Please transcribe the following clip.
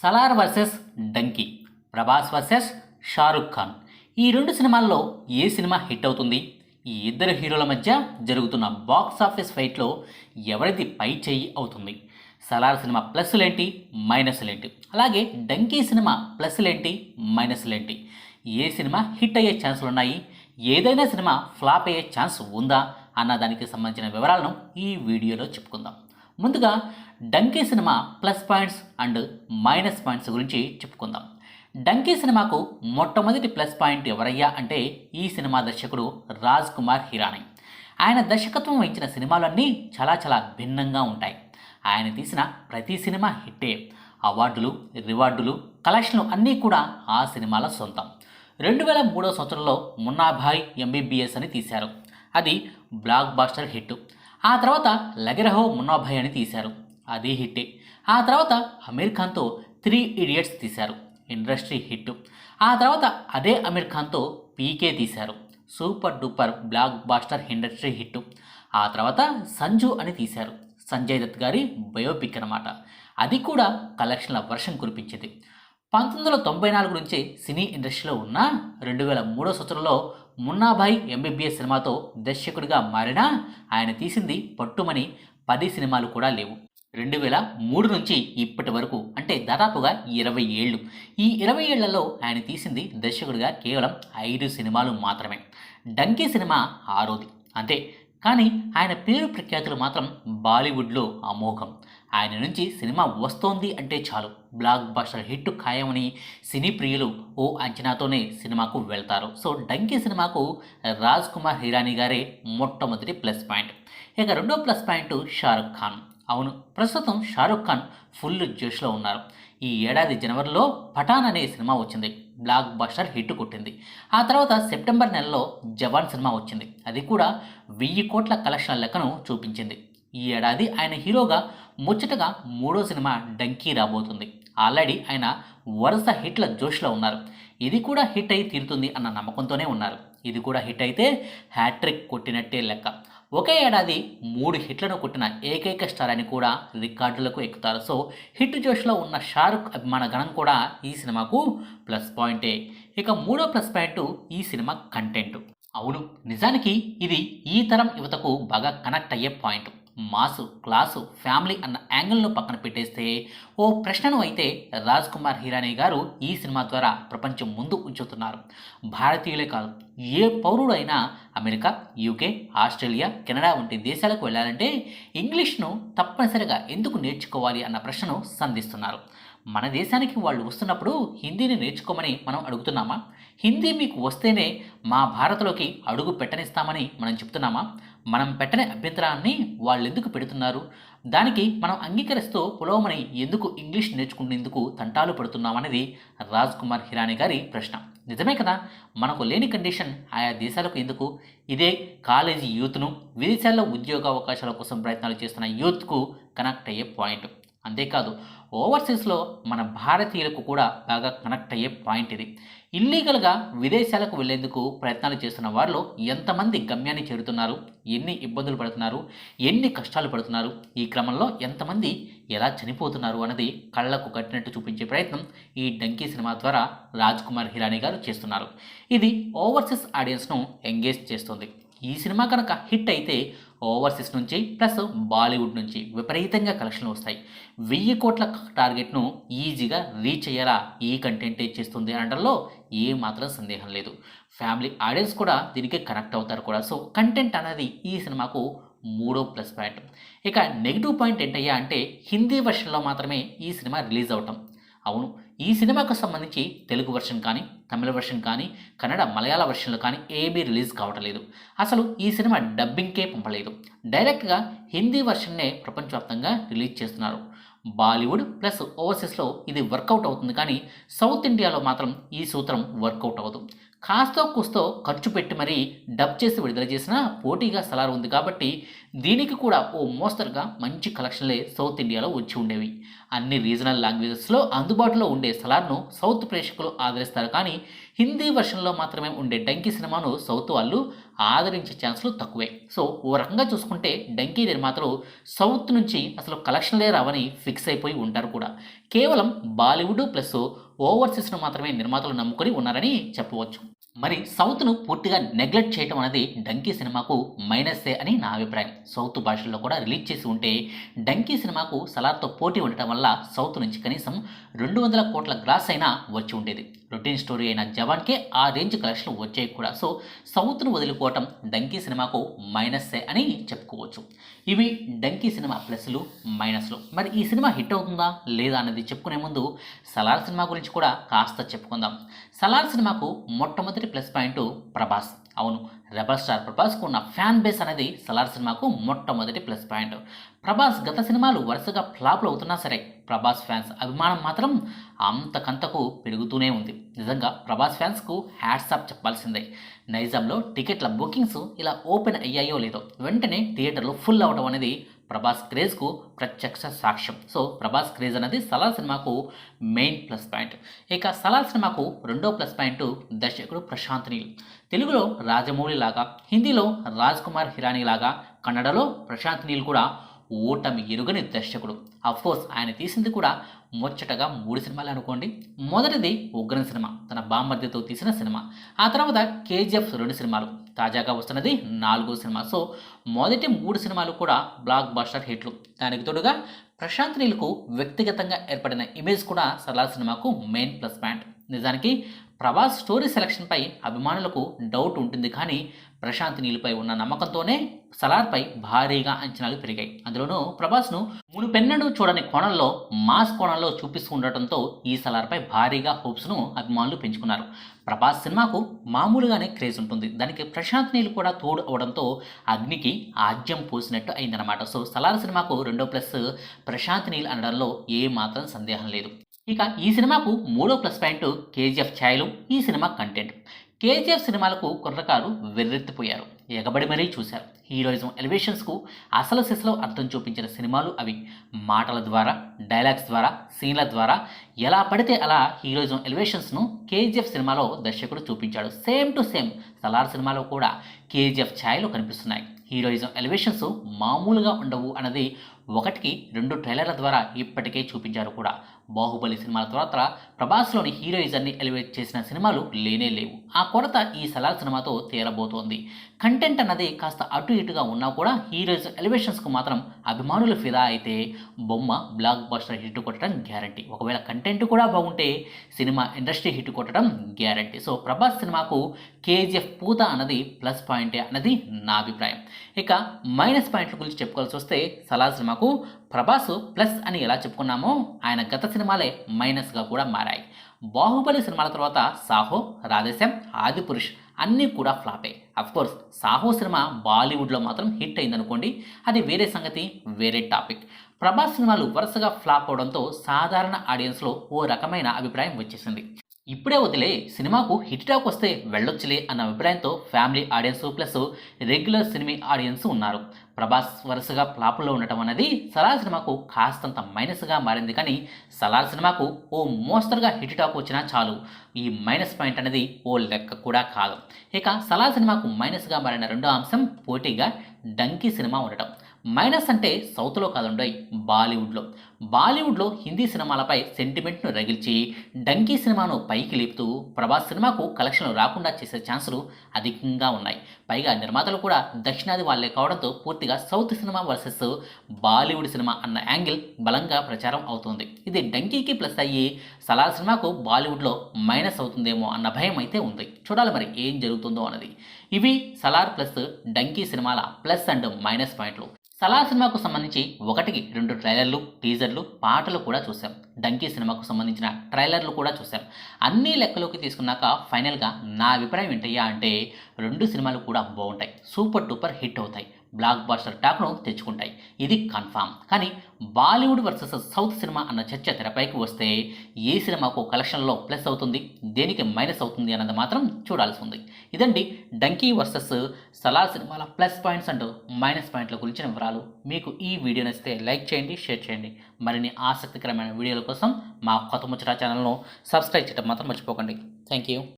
Salaar versus Dunki Prabhas versus Shahrukh Khan. ఈ రెండు సినిమాల్లో ఏ సినిమా హిట్ అవుతుంది? ఈ ఇద్దరు హీరోల మధ్య జరుగుతున్న బాక్స్ ఆఫీస్ ఫైట్లో ఎవరిది పై చేయి అవుతుంది? సలార్ సినిమా ప్లస్లేంటి మైనస్లేంటి అలాగే డంకీ సినిమా ప్లస్లేంటి మైనస్లేంటి ఏ సినిమా హిట్ అయ్యే ఛాన్సులు ఉన్నాయి ఏదైనా సినిమా ఫ్లాప్ అయ్యే ఛాన్స్ ఉందా? అన్న దానికి సంబంధించిన వివరాలను ఈ వీడియోలో చెప్పుకుందాం. ముందుగా Dunki cinema plus points and minus points గురించి చెప్పుకుందాం. డంకీ సినిమాకు మొట్టమొదటి ప్లస్ పాయింట్ ఎవరయ్యా అంటే ఈ సినిమా దర్శకుడు రాజ్ కుమార్ హిరానీ. ఆయన దర్శకత్వం వహించిన సినిమాలన్నీ చాలా చాలా భిన్నంగా ఉంటాయి. ఆయన తీసిన ప్రతి సినిమా హిట్టే. అవార్డులు రివార్డులు కలెక్షన్లు అన్నీ కూడా ఆ సినిమాల సొంతం. రెండు వేల మూడో సంవత్సరంలో మున్నాభాయ్ ఎంబీబీఎస్ అని తీశారు. అది బ్లాక్ బాస్టర్ హిట్. ఆ తర్వాత లగరహో మున్నాభాయ్ అని తీశారు. అది హిట్టే. ఆ తర్వాత అమీర్ ఖాన్తో త్రీ ఇడియట్స్ తీశారు. Industry hit. ఆ తర్వాత అదే అమీర్ ఖాన్తో పీకే తీశారు. Super duper blockbuster industry hit. ఆ తర్వాత సంజు అని తీశారు. సంజయ్ దత్ గారి బయోపిక్ అన్నమాట. అది కూడా కలెక్షన్ల వర్షం కురిపించింది. పంతొమ్మిది వందల తొంభై నాలుగు నుంచి సినీ ఇండస్ట్రీలో ఉన్న రెండు వేల మూడో సంవత్సరంలో మున్నాభాయ్ ఎంబీబీఎస్ సినిమాతో దర్శకుడిగా మారినా ఆయన తీసింది పట్టుమని పది సినిమాలు కూడా లేవు. రెండు వేల మూడు నుంచి ఇప్పటి వరకు అంటే దాదాపుగా ఇరవై ఏళ్ళు. ఈ ఇరవై ఏళ్ళలో ఆయన తీసింది దర్శకుడిగా కేవలం ఐదు సినిమాలు మాత్రమే. డంకీ సినిమా ఆరోది. అంతే. కానీ ఆయన పేరు ప్రఖ్యాతులు మాత్రం బాలీవుడ్లో అమోఘం. ఆయన నుంచి సినిమా వస్తోంది అంటే చాలు. బ్లాక్ బస్టర్ హిట్ ఖాయమని సినీ ప్రియులు ఓ అంచనాతోనే సినిమాకు వెళ్తారు. సో డంకీ సినిమాకు రాజ్ కుమార్ హిరానీ గారే మొట్టమొదటి ప్లస్ పాయింట్. ఇక రెండో ప్లస్ పాయింట్ షారుఖ్ ఖాన్. అవును ప్రస్తుతం షారుఖ్ ఖాన్ ఫుల్ జోష్లో ఉన్నారు. ఈ ఏడాది జనవరిలో పఠాన్ అనే సినిమా వచ్చింది. బ్లాక్ బస్టర్ హిట్ కొట్టింది. ఆ తర్వాత సెప్టెంబర్ నెలలో జవాన్ సినిమా వచ్చింది. అది కూడా వెయ్యి కోట్ల కలెక్షన్ లెక్కను చూపించింది. ఈ ఏడాది ఆయన హీరోగా ముచ్చటగా మూడో సినిమా డంకీ రాబోతుంది. ఆల్రెడీ ఆయన వరుస హిట్ల జోష్లో ఉన్నారు. ఇది కూడా హిట్ అయి తీరుతుంది అన్న నమ్మకంతోనే ఉన్నారు. ఇది కూడా హిట్ అయితే హ్యాట్రిక్ కొట్టినట్టే లెక్క. ఒకే ఏడాది మూడు హిట్లను కొట్టిన ఏకైక స్టార్ అని కూడా రికార్డులకు ఎక్కుతారు. సో హిట్ జోష్లో ఉన్న షారుఖ్ అభిమాన గణం కూడా ఈ సినిమాకు ప్లస్ పాయింటే. ఇక మూడో ప్లస్ పాయింట్ ఈ సినిమా కంటెంట్. అవును నిజానికి ఇది ఈ తరం యువతకు బాగా కనెక్ట్ అయ్యే పాయింట్. మాసు క్లాసు ఫ్యామిలీ అన్న యాంగిల్ను పక్కన పెట్టేస్తే ఓ ప్రశ్నను అయితే రాజ్ కుమార్ హిరానీ గారు ఈ సినిమా ద్వారా ప్రపంచం ముందు ఉంచుతున్నారు. భారతీయులే కాదు ఏ పౌరుడు అయినా అమెరికా యూకే ఆస్ట్రేలియా కెనడా వంటి దేశాలకు వెళ్ళాలంటే ఇంగ్లీష్ను తప్పనిసరిగా ఎందుకు నేర్చుకోవాలి అన్న ప్రశ్నను సంధిస్తున్నారు. మన దేశానికి వాళ్ళు వస్తున్నప్పుడు హిందీని నేర్చుకోమని మనం అడుగుతున్నామా? హిందీ మీకు వస్తేనే మా భారత్లోకి అడుగు పెట్టనిస్తామని మనం చెప్తున్నామా? మనం పెట్టని అభ్యంతరాన్ని వాళ్ళు ఎందుకు పెడుతున్నారు? దానికి మనం అంగీకరిస్తూ పులవమని ఎందుకు ఇంగ్లీష్ నేర్చుకునేందుకు తంటాలు పడుతున్నామనేది రాజ్ కుమార్ హిరానీ గారి ప్రశ్న. నిజమే కదా? మనకు లేని కండిషన్ ఆయా దేశాలకు ఎందుకు? ఇదే కాలేజీ యూత్ను విదేశాల్లో ఉద్యోగ అవకాశాల కోసం ప్రయత్నాలు చేస్తున్న యూత్కు కనెక్ట్ అయ్యే పాయింట్. అంతేకాదు ఓవర్సీస్లో మన భారతీయులకు కూడా బాగా కనెక్ట్ అయ్యే పాయింట్ ఇది. ఇల్లీగల్గా విదేశాలకు వెళ్ళేందుకు ప్రయత్నాలు చేస్తున్న వారిలో ఎంతమంది గమ్యాన్ని చేరుతున్నారు ఎన్ని ఇబ్బందులు పడుతున్నారు ఎన్ని కష్టాలు పడుతున్నారు ఈ క్రమంలో ఎంతమంది ఎలా చనిపోతున్నారు అన్నది కళ్ళకు కట్టినట్టు చూపించే ప్రయత్నం ఈ డంకీ సినిమా ద్వారా రాజ్ కుమార్ హిరానీ గారు చేస్తున్నారు. ఇది ఓవర్సీస్ ఆడియన్స్ను ఎంగేజ్ చేస్తుంది. ఈ సినిమా కనుక హిట్ అయితే ఓవర్సీస్ నుంచి ప్లస్ బాలీవుడ్ నుంచి విపరీతంగా కలెక్షన్లు వస్తాయి. వెయ్యి కోట్ల టార్గెట్ను ఈజీగా రీచ్ అయ్యేలా ఈ కంటెంటే చేస్తుంది అనడంలో ఏ మాత్రం సందేహం లేదు. ఫ్యామిలీ ఆడియన్స్ కూడా దీనికి కనెక్ట్ అవుతారు కూడా. సో కంటెంట్ అనేది ఈ సినిమాకు మూడో ప్లస్ పాయింట్. ఇక నెగిటివ్ పాయింట్ ఏంటయ్యా అంటే హిందీ వర్షన్లో మాత్రమే ఈ సినిమా రిలీజ్ అవటం. అవును ఈ సినిమాకు సంబంధించి తెలుగు వర్షన్ కానీ తమిళ వర్షన్ కానీ కన్నడ మలయాళ వర్షన్లు కానీ ఏమీ రిలీజ్ కావటం లేదు. అసలు ఈ సినిమా డబ్బింగ్కే పంపలేదు. డైరెక్ట్గా హిందీ వర్షన్నే ప్రపంచవ్యాప్తంగా రిలీజ్ చేస్తున్నారు. బాలీవుడ్ ప్లస్ ఓవర్సీస్లో ఇది వర్కౌట్ అవుతుంది కానీ సౌత్ ఇండియాలో మాత్రం ఈ సూత్రం వర్కౌట్ అవ్వదు. కాస్తో కూస్తో ఖర్చు పెట్టి మరీ డబ్ చేసి విడుదల చేసిన పోటీగా సలార్ ఉంది కాబట్టి దీనికి కూడా ఓ మోస్తరుగా మంచి కలెక్షన్లే సౌత్ ఇండియాలో వచ్చి ఉండేవి. అన్ని రీజనల్ లాంగ్వేజెస్లో అందుబాటులో ఉండే సలార్ను సౌత్ ప్రేక్షకులు ఆదరిస్తారు కానీ హిందీ వర్షన్లో మాత్రమే ఉండే డంకీ సినిమాను సౌత్ వాళ్ళు ఆదరించే ఛాన్సులు తక్కువే. సో ఓ రకంగా చూసుకుంటే డంకీ నిర్మాతలు సౌత్ నుంచి అసలు కలెక్షన్లే రావని ఫిక్స్ అయిపోయి ఉంటారు కూడా. కేవలం బాలీవుడ్ ప్లస్ ఓవర్సీస్ను మాత్రమే నిర్మాతలు నమ్ముకొని ఉన్నారని చెప్పవచ్చు. మరి సౌత్ను పూర్తిగా నెగ్లెక్ట్ చేయటం అనేది డంకీ సినిమాకు మైనస్సే అని నా అభిప్రాయం. సౌత్ భాషల్లో కూడా రిలీజ్ చేసి ఉంటే డంకీ సినిమాకు సలార్తో పోటీ ఉండటం వల్ల సౌత్ నుంచి కనీసం రెండు వందల కోట్ల గ్రాస్ అయినా వచ్చి ఉండేది. రొటీన్ స్టోరీ అయిన జవాన్కే ఆ రేంజ్ కలెక్షన్లు వచ్చాయి కూడా. సో సౌత్ను వదులుకోవటం డంకీ సినిమాకు మైనస్సే అని చెప్పుకోవచ్చు. ఇవి డంకీ సినిమా ప్లస్లు మైనస్లు. మరి ఈ సినిమా హిట్ అవుతుందా లేదా అన్నది చెప్పుకునే ముందు సలార్ సినిమా గురించి కూడా కాస్త చెప్పుకుందాం. సలార్ సినిమాకు మొట్టమొదటి ప్లస్ పాయింట్ ప్రభాస్. అవును రెబల్ స్టార్ ప్రభాస్కు ఉన్న ఫ్యాన్ బేస్ అనేది సలార్ సినిమాకు మొట్టమొదటి ప్లస్ పాయింట్. ప్రభాస్ గత సినిమాలు వరుసగా ఫ్లాప్లు అవుతున్నా సరే ప్రభాస్ ఫ్యాన్స్ అభిమానం మాత్రం అంతకంతకు పెరుగుతూనే ఉంది. నిజంగా ప్రభాస్ ఫ్యాన్స్కు హ్యాట్సాప్ చెప్పాల్సిందే. నైజాంలో టికెట్ల బుకింగ్స్ ఇలా ఓపెన్ అయ్యాయో లేదో వెంటనే థియేటర్లు ఫుల్ అవడం అనేది ప్రభాస్ క్రేజ్కు ప్రత్యక్ష సాక్ష్యం. సో ప్రభాస్ క్రేజ్ అనేది సలార్ సినిమాకు మెయిన్ ప్లస్ పాయింట్. ఇక సలార్ సినిమాకు రెండో ప్లస్ పాయింట్ దర్శకుడు ప్రశాంత్ నీల్ తెలుగులో రాజమౌళి లాగా హిందీలో రాజ్ కుమార్ హిరానీ లాగా కన్నడలో ప్రశాంత్ నీల్ కూడా ఓటమి ఎరుగని దర్శకుడు. కోర్స్ ఆయన తీసింది కూడా ముచ్చటగా మూడు సినిమాలు అనుకోండి. మొదటిది ఉగ్రం సినిమా తన బామ్మర్దితో తీసిన సినిమా. ఆ తర్వాత కేజీఎఫ్ రెండు సినిమాలు తాజాగా వస్తున్నది నాలుగో సినిమా. సో మొదటి మూడు సినిమాలు కూడా బ్లాక్ బస్టర్ హిట్లు. దానికి తోడుగా ప్రశాంత్ నీల్కు వ్యక్తిగతంగా ఏర్పడిన ఇమేజ్ కూడా సలార్ సినిమాకు మెయిన్ ప్లస్ పాయింట్. నిజానికి ప్రభాస్ స్టోరీ సెలక్షన్పై అభిమానులకు డౌట్ ఉంటుంది కానీ ప్రశాంత్ నీలుపై ఉన్న నమ్మకంతోనే సలార్పై భారీగా అంచనాలు పెరిగాయి. అందులోనూ ప్రభాస్ను మునుపెన్నడూ చూడని కోణంలో మాస్ కోణంలో చూపిస్తూ ఉండటంతో ఈ సలార్పై భారీగా హోప్స్ను అభిమానులు పెంచుకున్నారు. ప్రభాస్ సినిమాకు మామూలుగానే క్రేజ్ ఉంటుంది. దానికి ప్రశాంత్ నీళ్ళు కూడా తోడు అవడంతో అగ్నికి ఆజ్యం పోసినట్టు అయిందనమాట సో సలార్ సినిమాకు రెండో ప్లస్ ప్రశాంత్ నీల్ అనడంలో ఏ మాత్రం సందేహం లేదు. ఇక ఈ సినిమాకు మూడో ప్లస్ పాయింట్ కేజీఎఫ్ ఛాయలు ఈ సినిమా కంటెంట్. కేజీఎఫ్ సినిమాలకు కుర్రకారు వెర్రెత్తిపోయారు. ఎగబడి మరీ చూశారు. హీరోయిజం ఎలివేషన్స్కు అసలు సిసలో అర్థం చూపించిన సినిమాలు అవి మాటల ద్వారా డైలాగ్స్ ద్వారా సీన్ల ద్వారా ఎలా పడితే అలా హీరోయిజం ఎలివేషన్స్ను కేజీఎఫ్ సినిమాలో దర్శకుడు చూపించాడు. సేమ్ టు సేమ్ సలార్ సినిమాలో కూడా కేజీఎఫ్ ఛాయలు కనిపిస్తున్నాయి. హీరోయిజం ఎలివేషన్స్ మామూలుగా ఉండవు అన్నది ఒకటికి రెండు ట్రైలర్ల ద్వారా ఇప్పటికే చూపించారు కూడా. బాహుబలి సినిమాల తర్వాత ప్రభాస్లోని హీరోయిజాన్ని ఎలివేట్ చేసిన సినిమాలు లేనే లేవు. ఆ కొరత ఈ సలార్ సినిమాతో తీరబోతోంది. కంటెంట్ అన్నది కాస్త అటు ఇటుగా ఉన్నా కూడా హీరోయిజ్ ఎలివేషన్స్కు మాత్రం అభిమానులు ఫిదా అయితే బొమ్మ బ్లాక్ బస్టర్ హిట్ కొట్టడం గ్యారంటీ. ఒకవేళ కంటెంట్ కూడా బాగుంటే సినిమా ఇండస్ట్రీ హిట్ కొట్టడం గ్యారంటీ. సో ప్రభాస్ సినిమాకు కేజీఎఫ్ పూత అన్నది ప్లస్ పాయింటే అన్నది నా అభిప్రాయం. ఇక మైనస్ పాయింట్ల గురించి చెప్పుకోవాల్సి వస్తే సలార్ సినిమాకు ప్రభాస్ ప్లస్ అని ఎలా చెప్పుకున్నామో ఆయన గత సినిమాలే మైనస్గా కూడా మారాయి. బాహుబలి సినిమాల తర్వాత సాహో రాధేశ్యామ్ ఆదిపురుష్ అన్నీ కూడా ఫ్లాపే. కోర్స్ సాహో సినిమా బాలీవుడ్లో మాత్రం హిట్ అయిందనుకోండి అది వేరే సంగతి వేరే టాపిక్. ప్రభాస్ సినిమాలు వరుసగా ఫ్లాప్ అవడంతో సాధారణ ఆడియన్స్లో ఓ రకమైన అభిప్రాయం వచ్చేసింది. ఇప్పుడే వదిలే సినిమాకు హిట్ టాక్ వస్తే వెళ్ళొచ్చులే అన్న అభిప్రాయంతో family audience plus regular cinema audience ఉన్నారు. ప్రభాస్ వరుసగా ఫ్లాపుల్లో ఉండటం అనేది సలార్ సినిమాకు కాస్తంత మైనస్గా మారింది కానీ సలార్ సినిమాకు ఓ మోస్తరుగా హిట్ టాక్ వచ్చినా చాలు. ఈ మైనస్ పాయింట్ అనేది ఓ లెక్క కూడా కాదు. ఇక సలార్ సినిమాకు మైనస్గా మారిన రెండో అంశం పోటీగా డంకీ సినిమా ఉండటం. మైనస్ అంటే సౌత్లో కాదుండయి బాలీవుడ్లో. బాలీవుడ్లో హిందీ సినిమాలపై సెంటిమెంట్ను రగిల్చి డంకీ సినిమాను పైకి లేపుతూ ప్రభాస్ సినిమాకు కలెక్షన్లు రాకుండా చేసే ఛాన్సులు అధికంగా ఉన్నాయి. పైగా నిర్మాతలు కూడా దక్షిణాది వాళ్ళే కావడంతో పూర్తిగా south cinema versus Bollywood cinema అన్న యాంగిల్ బలంగా ప్రచారం అవుతుంది. ఇది డంకీకి ప్లస్ అయ్యి సలార్ సినిమాకు బాలీవుడ్లో మైనస్ అవుతుందేమో అన్న భయం అయితే ఉంది. చూడాలి మరి ఏం జరుగుతుందో అన్నది. ఇవి సలార్ ప్లస్ డంకీ సినిమాల ప్లస్ అండ్ మైనస్ పాయింట్లు. సలార్ సినిమాకు సంబంధించి ఒకటికి రెండు ట్రైలర్లు టీజర్లు పాటలు కూడా చూశాం. డంకీ సినిమాకు సంబంధించిన ట్రైలర్లు కూడా చూశాం. అన్ని లెక్కలోకి తీసుకున్నాక ఫైనల్గా నా అభిప్రాయం ఏంటయ్యా అంటే రెండు సినిమాలు కూడా బాగుంటాయి. సూపర్ డూపర్ హిట్ అవుతాయి. బ్లాక్ బాస్టర్ టాక్ను తెచ్చుకుంటాయి. ఇది కన్ఫామ్. కానీ బాలీవుడ్ వర్సెస్ సౌత్ సినిమా అన్న చర్చ తెరపైకి వస్తే ఏ సినిమాకు కలెక్షన్లో ప్లస్ అవుతుంది దేనికి మైనస్ అవుతుంది అన్నది మాత్రం చూడాల్సి ఉంది. ఇదండి డంకీ వర్సెస్ సలార్ సినిమాల ప్లస్ పాయింట్స్ అండ్ మైనస్ పాయింట్ల గురించిన వివరాలు. మీకు ఈ వీడియో నచ్చితే లైక్ చేయండి షేర్ చేయండి. మరిన్ని ఆసక్తికరమైన వీడియోల కోసం మా కొత్త ముచ్చట ఛానల్ను సబ్స్క్రైబ్ చేయడం మాత్రం మర్చిపోకండి. Thank you.